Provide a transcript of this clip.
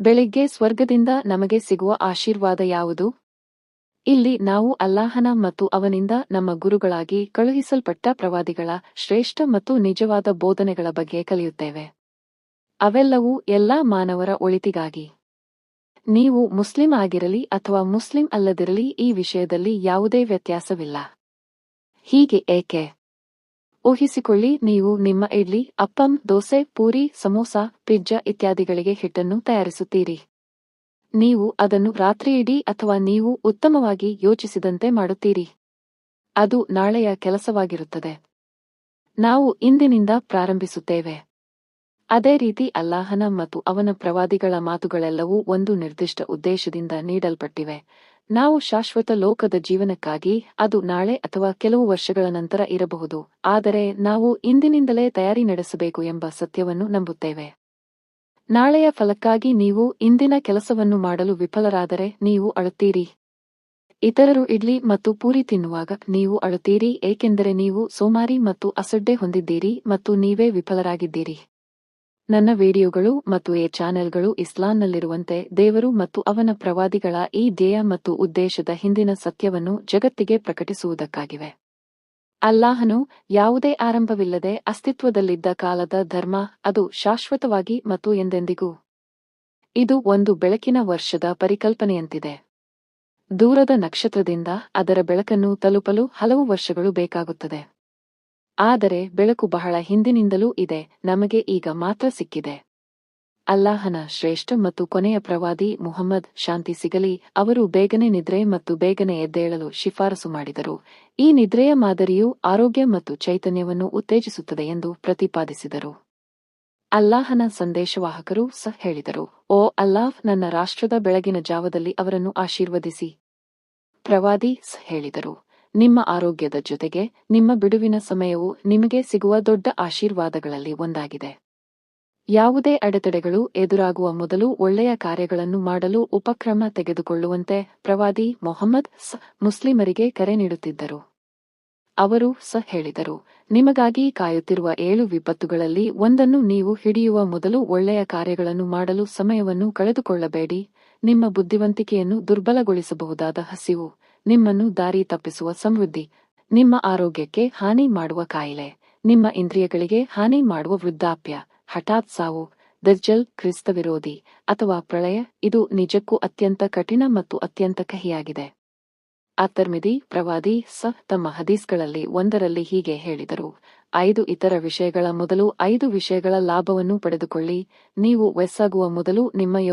ಬೆಳಿಗ್ಗೆ ಸ್ವರ್ಗದಿಂದ ನಮಗೆ ಸಿಗುವ ಆಶೀರ್ವಾದ ಯಾವುದು? ಇಲ್ಲಿ ನಾವು ಅಲ್ಲಾಹನ ಮತ್ತು ಅವನಿಂದ ನಮ್ಮ ಗುರುಗಳಾಗಿ ಕಳುಹಿಸಲ್ಪಟ್ಟ ಪ್ರವಾದಿಗಳ ಶ್ರೇಷ್ಠ ಮತ್ತು ನಿಜವಾದ ಬೋಧನೆಗಳ ಬಗ್ಗೆ ಕಲಿಯುತ್ತೇವೆ. ಅವೆಲ್ಲವೂ ಎಲ್ಲಾ ಮಾನವರ ಒಳಿತಿಗಾಗಿ. ನೀವು ಮುಸ್ಲಿಂ ಆಗಿರಲಿ ಅಥವಾ ಮುಸ್ಲಿಂ ಅಲ್ಲದಿರಲಿ ಈ ವಿಷಯದಲ್ಲಿ ಯಾವುದೇ ವ್ಯತ್ಯಾಸವಿಲ್ಲ. ಹೀಗೆ ಏಕೆ? ಊಹಿಸಿಕೊಳ್ಳಿ, ನೀವು ನಿಮ್ಮ ಇಡ್ಲಿ, ಅಪ್ಪಂ, ದೋಸೆ, ಪೂರಿ, ಸಮೋಸ, ಪಿಜ್ಜಾ ಇತ್ಯಾದಿಗಳಿಗೆ ಹಿಟ್ಟನ್ನು ತಯಾರಿಸುತ್ತೀರಿ. ನೀವು ಅದನ್ನು ರಾತ್ರಿಯಿಡೀ ಅಥವಾ ನೀವು ಉತ್ತಮವಾಗಿ ಯೋಚಿಸಿದಂತೆ ಮಾಡುತ್ತೀರಿ. ಅದು ನಾಳೆಯ ಕೆಲಸವಾಗಿರುತ್ತದೆ. ನಾವು ಇಂದಿನಿಂದ ಪ್ರಾರಂಭಿಸುತ್ತೇವೆ. ಅದೇ ರೀತಿ ಅಲ್ಲಾಹನ ಮತ್ತು ಅವನ ಪ್ರವಾದಿಗಳ ಮಾತುಗಳೆಲ್ಲವೂ ಒಂದು ನಿರ್ದಿಷ್ಟ ಉದ್ದೇಶದಿಂದ ನೀಡಲ್ಪಟ್ಟಿವೆ. ನಾವು ಶಾಶ್ವತ ಲೋಕದ ಜೀವನಕ್ಕಾಗಿ ಅದು ನಾಳೆ ಅಥವಾ ಕೆಲವು ವರ್ಷಗಳ ನಂತರ ಇರಬಹುದು, ಆದರೆ ನಾವು ಇಂದಿನಿಂದಲೇ ತಯಾರಿ ನಡೆಸಬೇಕು ಎಂಬ ಸತ್ಯವನ್ನು ನಂಬುತ್ತೇವೆ. ನಾಳೆಯ ಫಲಕ್ಕಾಗಿ ನೀವು ಇಂದಿನ ಕೆಲಸವನ್ನು ಮಾಡಲು ವಿಫಲರಾದರೆ ನೀವು ಅಳುತ್ತೀರಿ. ಇತರರು ಇಡ್ಲಿ ಮತ್ತು ಪೂರಿ ತಿನ್ನುವಾಗ ನೀವು ಅಳುತ್ತೀರಿ, ಏಕೆಂದರೆ ನೀವು ಸೋಮಾರಿ ಮತ್ತು ಅಸಡ್ಡೆ ಹೊಂದಿದ್ದೀರಿ ಮತ್ತು ನೀವೇ ವಿಫಲರಾಗಿದ್ದೀರಿ. ನನ್ನ ವಿಡಿಯೋಗಳು ಮತ್ತು ಎ ಚಾನೆಲ್ಗಳು ಇಸ್ಲಾಂನಲ್ಲಿರುವಂತೆ ದೇವರು ಮತ್ತು ಅವನ ಪ್ರವಾದಿಗಳ ಈ ಧ್ಯೇಯ ಮತ್ತು ಉದ್ದೇಶದ ಹಿಂದಿನ ಸತ್ಯವನ್ನು ಜಗತ್ತಿಗೆ ಪ್ರಕಟಿಸುವುದಕ್ಕಾಗಿವೆ. ಅಲ್ಲಾಹನು ಯಾವುದೇ ಆರಂಭವಿಲ್ಲದೆ ಅಸ್ತಿತ್ವದಲ್ಲಿದ್ದ ಕಾಲದ ಧರ್ಮ ಅದು ಶಾಶ್ವತವಾಗಿ ಮತ್ತು ಎಂದೆಂದಿಗೂ ಇದು ಒಂದು ಬೆಳಕಿನ ವರ್ಷದ ಪರಿಕಲ್ಪನೆಯಂತಿದೆ. ದೂರದ ನಕ್ಷತ್ರದಿಂದ ಅದರ ಬೆಳಕನ್ನು ತಲುಪಲು ಹಲವು ವರ್ಷಗಳು ಬೇಕಾಗುತ್ತದೆ. ಆದರೆ ಬೆಳಕು ಬಹಳ ಹಿಂದಿನಿಂದಲೂ ಇದೆ, ನಮಗೆ ಈಗ ಮಾತ್ರ ಸಿಕ್ಕಿದೆ. ಅಲ್ಲಾಹನ ಶ್ರೇಷ್ಠ ಮತ್ತು ಕೊನೆಯ ಪ್ರವಾದಿ ಮುಹಮ್ಮದ್ ಶಾಂತಿ ಸಿಗಲಿ, ಅವರು ಬೇಗನೆ ನಿದ್ರೆ ಮತ್ತು ಬೇಗನೆ ಎದ್ದೇಳಲು ಶಿಫಾರಸು ಮಾಡಿದರು. ಈ ನಿದ್ರೆಯ ಮಾದರಿಯು ಆರೋಗ್ಯ ಮತ್ತು ಚೈತನ್ಯವನ್ನು ಉತ್ತೇಜಿಸುತ್ತದೆ ಎಂದು ಪ್ರತಿಪಾದಿಸಿದರು. ಅಲ್ಲಾಹನ ಸಂದೇಶವಾಹಕರು ಸಹ ಹೇಳಿದರು, ಓ ಅಲ್ಲಾಹ್, ನನ್ನ ರಾಷ್ಟ್ರದ ಬೆಳಗಿನ ಜಾವದಲ್ಲಿ ಅವರನ್ನು ಆಶೀರ್ವದಿಸಿ. ಪ್ರವಾದಿ ಸಹ ಹೇಳಿದರು ನಿಮ್ಮ ಆರೋಗ್ಯದ ಜೊತೆಗೆ ನಿಮ್ಮ ಬಿಡುವಿನ ಸಮಯವು ನಿಮಗೆ ಸಿಗುವ ದೊಡ್ಡ ಆಶೀರ್ವಾದಗಳಲ್ಲಿ ಒಂದಾಗಿದೆ. ಯಾವುದೇ ಅಡೆತಡೆಗಳು ಎದುರಾಗುವ ಮೊದಲು ಒಳ್ಳೆಯ ಕಾರ್ಯಗಳನ್ನು ಮಾಡಲು ಉಪಕ್ರಮ ತೆಗೆದುಕೊಳ್ಳುವಂತೆ ಪ್ರವಾದಿ ಮೊಹಮ್ಮದ್ ಸ ಮುಸ್ಲಿಮರಿಗೆ ಕರೆ ನೀಡುತ್ತಿದ್ದರು. ಅವರು ಸ ಹೇಳಿದರು, ನಿಮಗಾಗಿ ಕಾಯುತ್ತಿರುವ ಏಳು ವಿಪತ್ತುಗಳಲ್ಲಿ ಒಂದನ್ನು ನೀವು ಹಿಡಿಯುವ ಮೊದಲು ಒಳ್ಳೆಯ ಕಾರ್ಯಗಳನ್ನು ಮಾಡಲು ಸಮಯವನ್ನು ಕಳೆದುಕೊಳ್ಳಬೇಡಿ. ನಿಮ್ಮ ಬುದ್ಧಿವಂತಿಕೆಯನ್ನು ದುರ್ಬಲಗೊಳಿಸಬಹುದಾದ ಹಸಿವು ನಿಮ್ಮನ್ನು ದಾರಿ ತಪ್ಪಿಸುವ ಸಮೃದ್ಧಿ, ನಿಮ್ಮ ಆರೋಗ್ಯಕ್ಕೆ ಹಾನಿ ಮಾಡುವ ಕಾಯಿಲೆ, ನಿಮ್ಮ ಇಂದ್ರಿಯಗಳಿಗೆ ಹಾನಿ ಮಾಡುವ ವೃದ್ಧಾಪ್ಯ, ಹಠಾತ್ ಸಾವು, ದರ್ಜಲ್ ಕ್ರಿಸ್ತ ವಿರೋಧಿ ಅಥವಾ ಪ್ರಳಯ, ಇದು ನಿಜಕ್ಕೂ ಅತ್ಯಂತ ಕಠಿಣ ಮತ್ತು ಅತ್ಯಂತ ಕಹಿಯಾಗಿದೆ. ಅತರ್ಮಿದಿ ಪ್ರವಾದಿ ಸ ತಮ್ಮ ಹದೀಸ್ಗಳಲ್ಲಿ ಒಂದರಲ್ಲಿ ಹೀಗೆ ಹೇಳಿದರು, ಐದು ಇತರ ವಿಷಯಗಳ ಮೊದಲು ಐದು ವಿಷಯಗಳ ಲಾಭವನ್ನು ಪಡೆದುಕೊಳ್ಳಿ, ನೀವು ವೆಸ್ಸಾಗುವ ಮೊದಲು ನಿಮ್ಮ